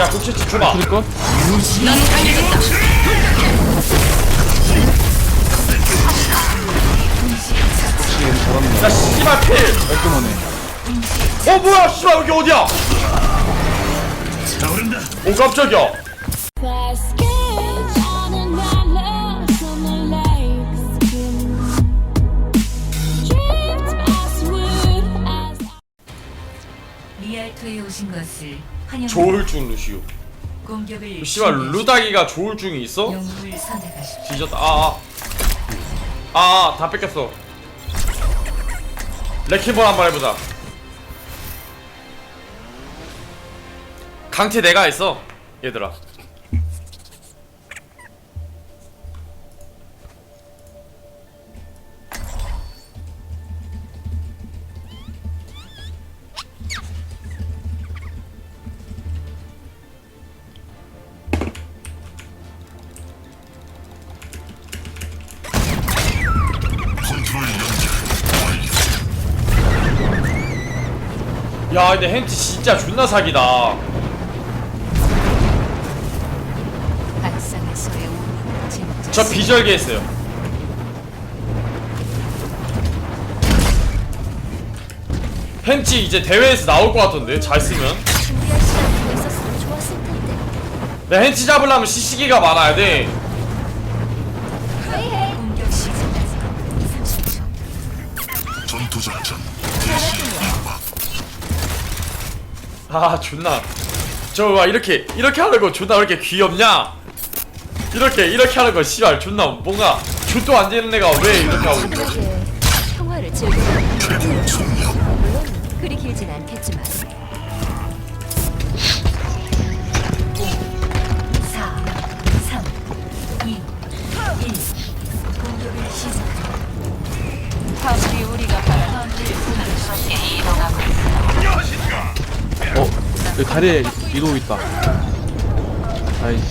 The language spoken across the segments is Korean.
야 국채치 줘봐 부를 거? 지금 잘한다. 야 씨발 필! 깔끔하네. 어 뭐야 씨발 여기 어디야 오 깜짝이야 Basket on and I love summer like skin. Dreams as wood as 리알토에 오신 것을 환영합니다. 조울증 루시오 공격을 씨발 준비하십시오. 루다기가 조울증이 있어? 영웅을 선택하십시오. 뒤졌다 아아 아, 다 뺏겼어 레키볼 한번 해보자 강태 내가 했어 얘들아 근데 헨티 진짜 존나 사기다. 박상에서의 오는 진짜 저 비절개 했어요. 헨치 이제 대회에서 나올 것 같던데 잘 쓰면. 준비할 시간이 더 있었으면 좋았을 텐데. 내 헨치 잡으려면 시시기가 많아야 돼 아 존나. 저봐 이렇게 이렇게 하는 거 존나 왜 이렇게 귀엽냐? 이렇게 이렇게 하는 거 씨발 존나 뭔가 슛도 안 되는 애가 왜 이렇게 하고 있는 거지? 평화를 즐기는 다리에 이동 있다. 아이씨.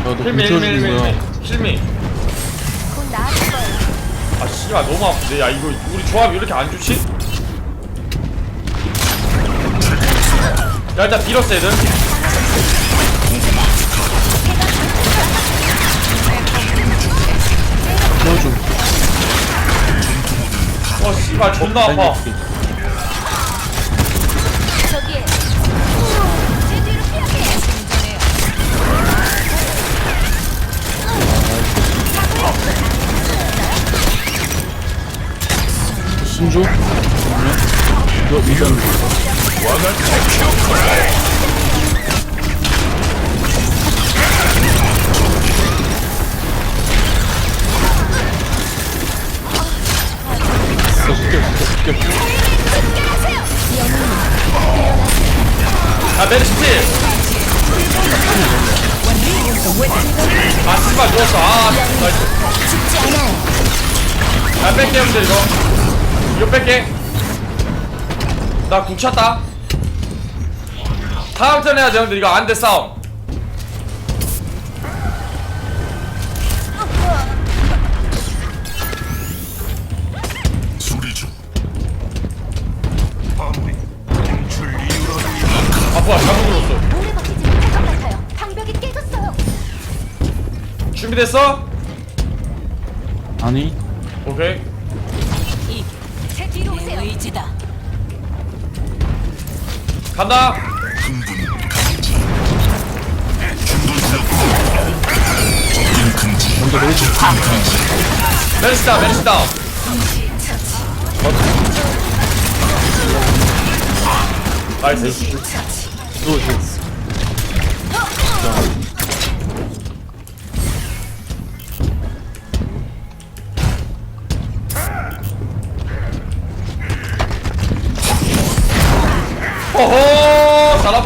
야, 너 힐미. 아 씨발 너무 아픈데 야 이거 우리 조합이 이렇게 안 좋지? 야 일단 빌었어 얘들 씨발 존나 아파? 그러면? 너 숙여, 숙여, 아 메리시티 아 씨발 누웠어 아. 아 뺄게 형들 이거 이거 뺄게 나국 찼다 다음 턴 해야지 형들 이거 안돼 싸움 준비됐어? 아니, 오케이 제 뒤로 오세요. 의지다. 간다. 메리시다 메리시다 나이스 너 지금.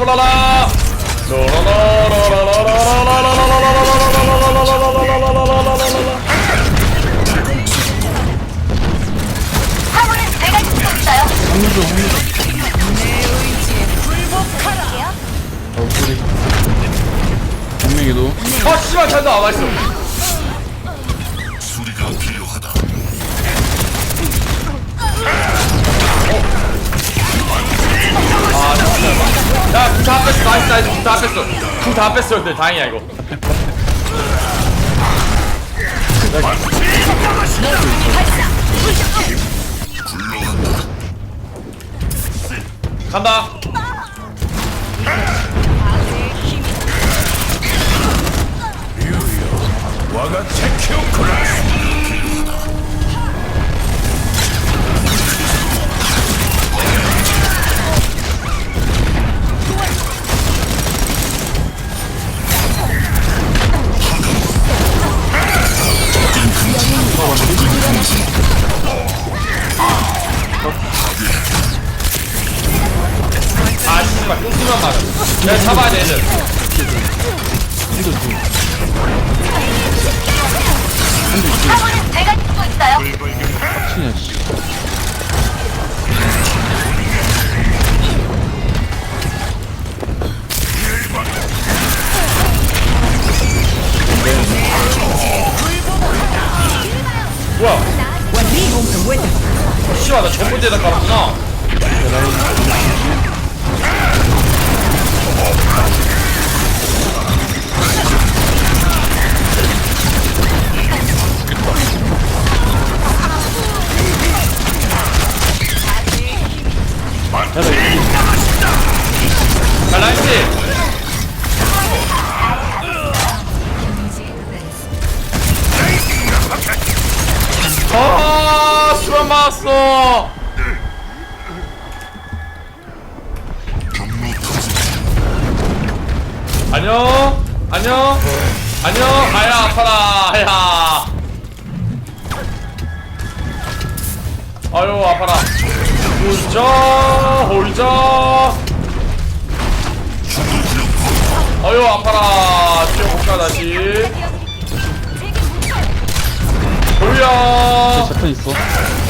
호호 살아보라라 합류죠, 합류죠. 어, 소리. 분명히도. 아 씨발 안 와있 궁다 뺐어 근데 다행이야 이거. 간다 와가 테키오쿠라. 아 씨발 똥수만 맞아 내가 잡아야 돼 얘들 제가 듣고 있어요. 아 터지. 안녕? 안녕? 안녕? 아야 아파라. 아야. 아유 아파라. 홀자 홀자. 아유 아파라. 뛰어볼까 다시. 돌려. 자탄 있어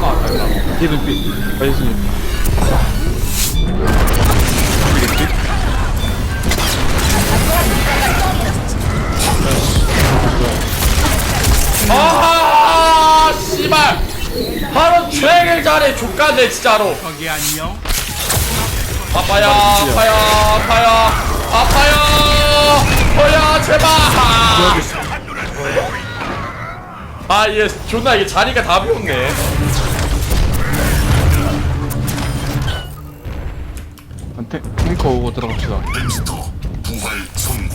1벤 삐 나이스 아 씨발. 하루 종일 잘해 족가네 진짜로. 거기 안녕. 아파야 아파야 아파야 아파야 허야 제발. 아얘 존나 이게 자리가 다 비었네 탱, 탱커 오고 들어갑시다 햄스터 부활 성공.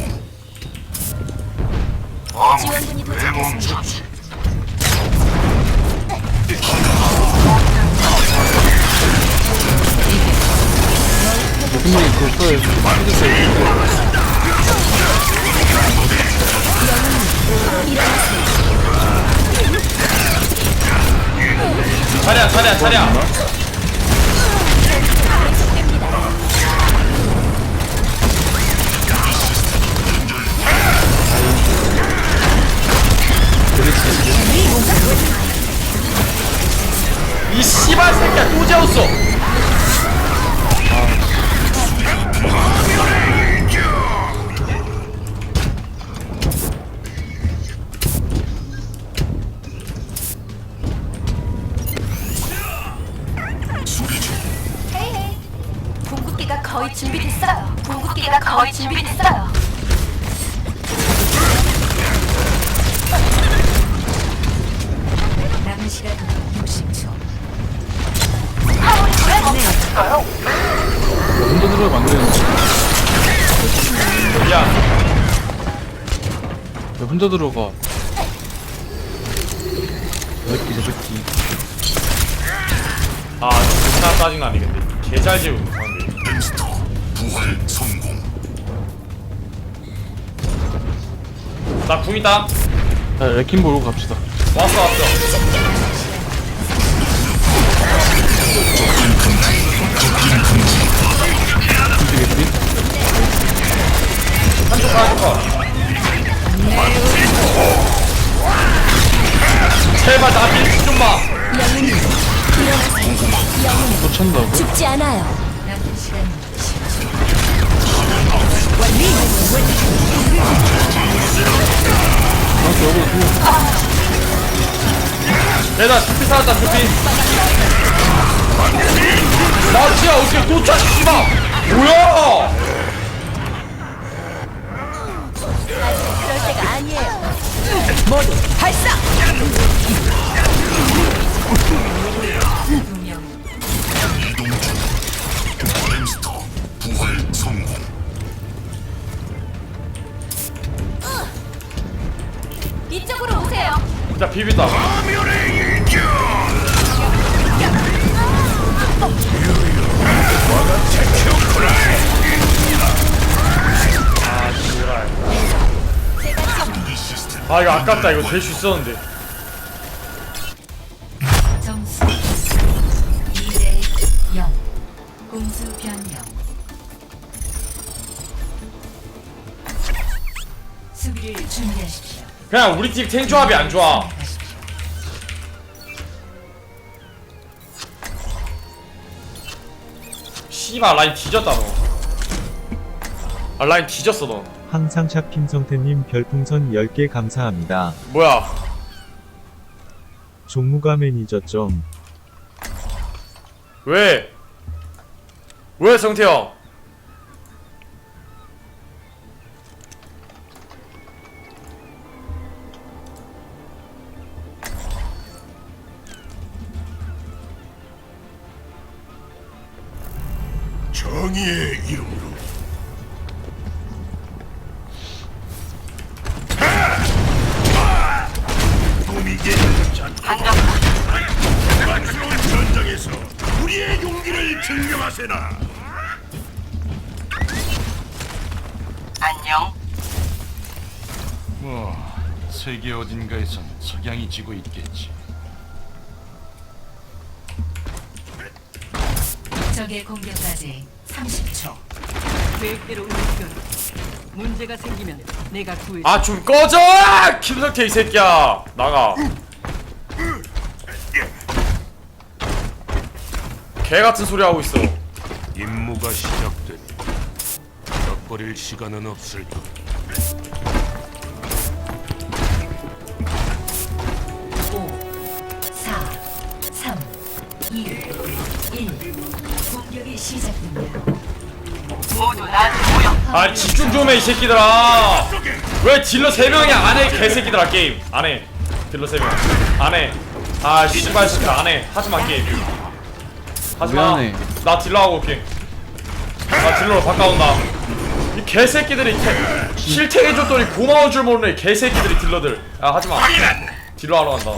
지원군이 도착했습니다. 멈췄지. 분명히 그거 써야 차례야 차례야 차례 이 씨발 새끼야 또 재웠어 거의 준비됐어요. 궁극기가 거의 준비됐어요. 혼자 들어가. 새끼 저 새끼. 아 진짜 짜증나네 근데 개잘 지우는 사람들이. 햄스터 부활 성공. 나 궁이다. 자 레킨 보고 갑시다. 왔어 왔어? 한쪽 가 한쪽 가 제발 나 밀지 좀마 또 찬다고? 죽지 않아요. 남은 시간 10초. 나한테 여기 얘들아 두피 살았다 두피 나 진짜 어떻게 도착 씨발 뭐야 때가 아니에요. 모두 발사! 두명 이동 중 햄스터 부활 성공 이쪽으로 오세요. 자 비빈다 아 아 이거 아깝다. 이거 될 수 있었는데. 점수 2대 0 공수 변경 수비를 준비하십시오. 그냥 우리 팀 탱 조합이 안 좋아. 하십시오. 씨발 라인 뒤졌다 너아 라인 뒤졌어 너 항상 샵 김성태님 별풍선 10개 감사합니다. 뭐야 종무가 매니저 좀 왜? 왜 성태 형? 뭐 세계 어딘가에선 석양이 지고 있겠지. 적의 공격까지 30초 계획대로 움직여라. 문제가 생기면 내가 구해. 아 좀 꺼져! 김성태 이 새끼야 나가 개 같은 소리 하고 있어 임무가 시작되니 덕거릴 시간은 없을 것 공격이 시작됩니다 아 집중 좀 해 이 새끼들아. 왜 딜러 3명이 안해 개새끼들아 게임? 안해. 딜러 3명. 안해. 아 씨발 씨발 안해. 하지마 게임. 하지마. 미안해. 나 딜러 하고 올게. 나 딜러로 바꿔온다. 이 개새끼들이 개, 실탱 해줬더니 고마운 줄 모르네 이 개새끼들이 딜러들. 야 하지마. 딜러 하러 간다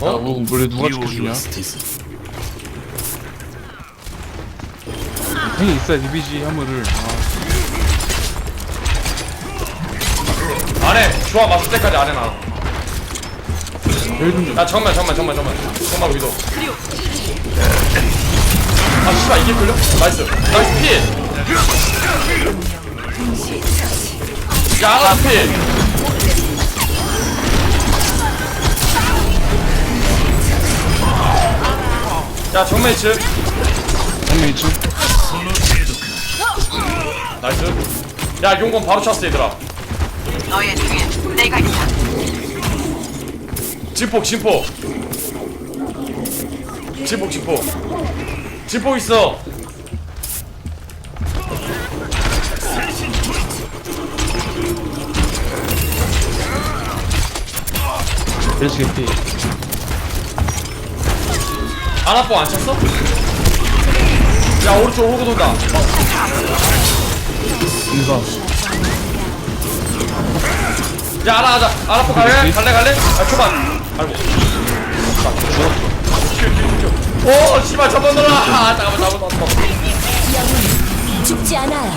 어 뭐, 원래 누가 지켜주냐? 형이 있어야 디비지 화물을. 아, 안해 조합 맞을 때까지 안해 나 혈좀 좀. 야 정말 정말 정말 정말 정말 위도 아 씨발 이게 걸려? 나이스 나이스 피! 야 하나 피! 야 정면 이츠 형이 있지? 나이스 야 용건 바로 찼어 얘들아 너의 뒤엔 내가 있다. 진폭 진폭 진폭 진폭 진폭 있어 그래서 개피. 아나뽕 안 찼어? 야 오른쪽 호구 돈다 인사. 야 아나 가자 아나뽕 갈래? 갈래 갈래? 아 초반 아이고 오 씨발 저번 놀라 아 잠깐만 잠깐만 잠깐만 죽지 않아요.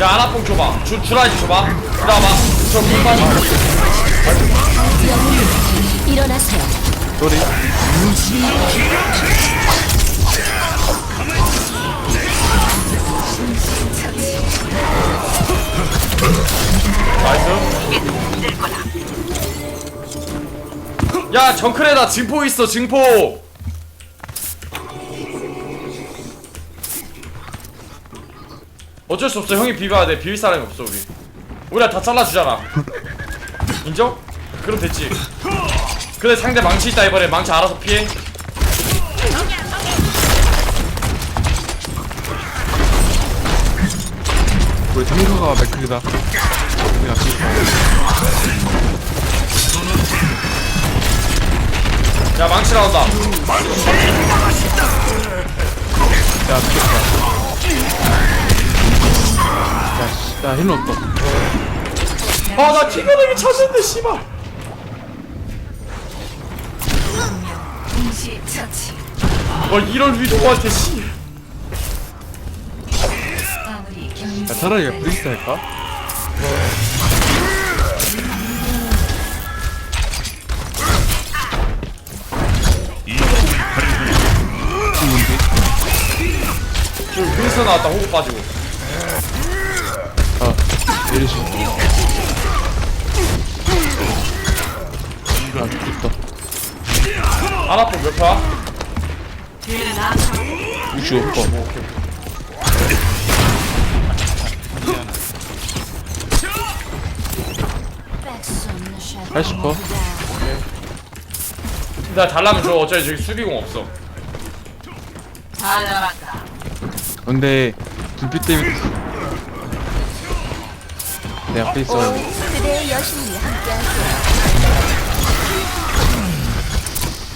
야 아나뽕 줘봐. 주, 주라지 줘봐. 들어와봐 저물 빠져 일어나세요. 소리. 나이스. 야 정크레다 증포 있어 증포 어쩔 수 없어. 형이 비벼야 돼. 비빌 사람이 없어 우리. 우리가 다 잘라주잖아. 인정? 그럼 됐지. 근데 상대 망치 있다 이번에. 망치 알아서 피해. 우리 탱커가 맥클이다. 야 망치 나온다. 야 미쳤다 야 힐러 없다 아나 튀겨내기 찾는데 씨발 동시 처치. 뭘 이런 위도한테 씨 마무리 경기. 야 차라리 야 브리스트 할까? 지금 윈스 나왔다 호구 빠지고 아 내리시 아 죽겠다. 아나포 몇 표야? 뒤에는 나65% 백손 80%나 달라면 줘 어차피 저기 수비공 없어. 잘 나갔다. 근데 눈빛 때문에 내 앞에 있어 그대의 여신이 함께하세요.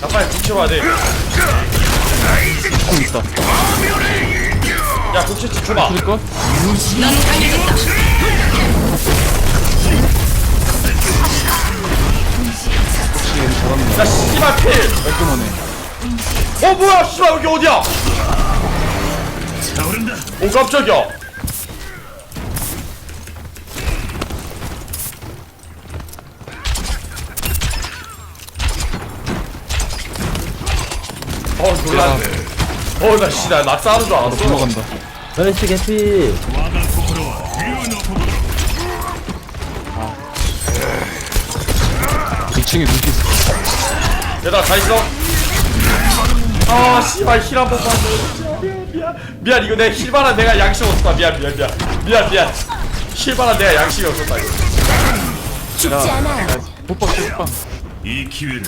나 빨리 붙여봐야 돼야 총 있다 국치 줘봐. 그럴까? 혹시 얘는 야 씨발 필! 깔끔하네. 어 뭐야 씨발 여기 어디야? 오 깜짝이야 놀랐네 어 나 씨나 낙사하는 줄 알았어. 넘어간다. 멸치 개피. 아. 2층에 눈빛 있어. 얘들아 다 있어? 아 씨발 힐한 번만 줘. 미안 미안. 미안 이거 내가 힐바라 내가 양심 없었다. 미안 미안 미안. 미안 미안. 힐바라 내가 양심이 없었다 이거. 죽지 않아요. 뽀뽀 뽀뽀 이 기회를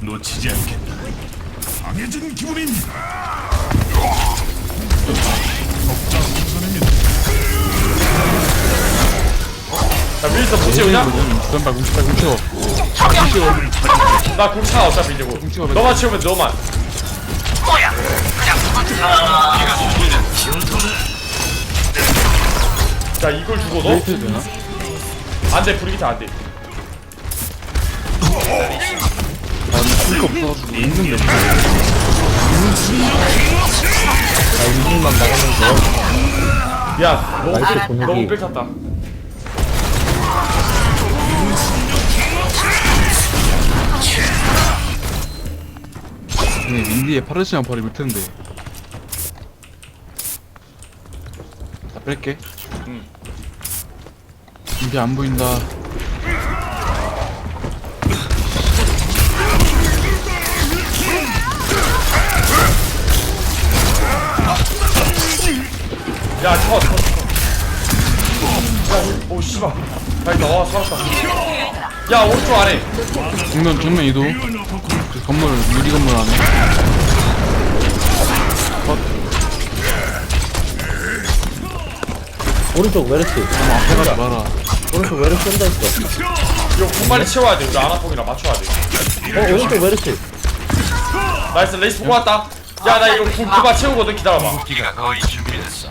놓치지 않겠다. 강해진 기분입니다. 야 윌슨 뭐지 그냥? 왼발 뭉치발 뭉쳐 나 공차 어차피 이제 뭐 뭉치가 너만 치우면 너만 자 이걸 주고 너? 레이트 되나? 안돼 안돼 아 근데 쓸거 없어가지고 있는데 이분만 막으면 미안 너무 나이스 분위기. 너무 뺏겼다. 근데 윈디에 파르시안 버리면 텐데. 다 뺄게. 응. 윈디 안 보인다 야 쳐, 쳐, 쳐. 야, 오, 씨발. 다행이다. 와, 살았다. 야, 오른쪽 아래. 정면 정면 이동 그 건물 유리 건물 안에 오른쪽 멸치 앞에 가지 마라 오른쪽 멸치 혼자 있어 이거 공 빨리 채워야 돼. 우리 아나폭이랑 맞춰야 돼. 어 오른쪽 멸치 나이스, 레이스 보고 왔다. 야, 나 이거 공 그만 채우거든. 기다려봐. 기가 거의 준비됐어.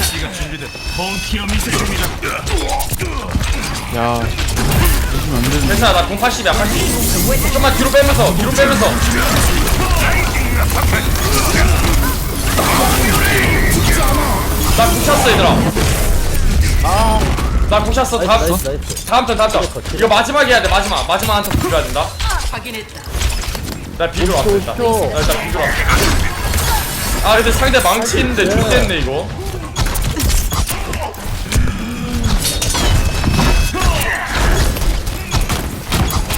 공격기가 준비됐다. 야 요즘 안 되는데 괜찮아, 나공 80이야, 80. 좀만 뒤로 빼면서, 뒤로 빼면서. 나공 찼어, 얘들아. 나공 찼어. 다음, 나이스 나이스 다음 턴, 다음 턴. 이거 마지막 해야 돼, 마지막. 마지막 한턴 비벼야 된다. 나 비교로 왔어 일단 나 일단 비교로 왔어 아 근데 상대 망치 있는데 좋겠네 이거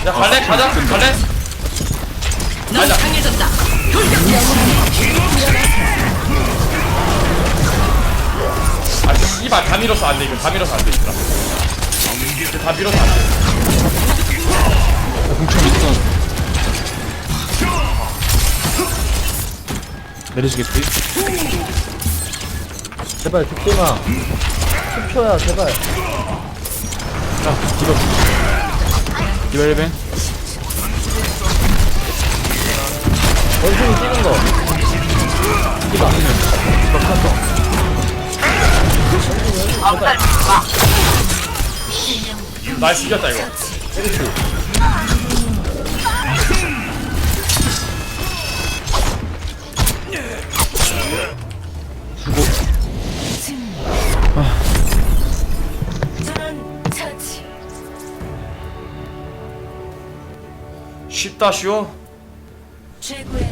야 갈래? 아, 가자. 갈래? 넌 강해졌다. 아 씨발 다 밀어서 안돼 이거. 다 밀어서 안돼 얘들아 이거. 다 밀어서 안돼. 어, 공천 있어 내리시겠지? 제발 죽지마 10초야 제발. 자, 뒤로. 디바 1벤 원숭이 뛰는 거 나이스 이겼다 이거 Ptasiu. Czego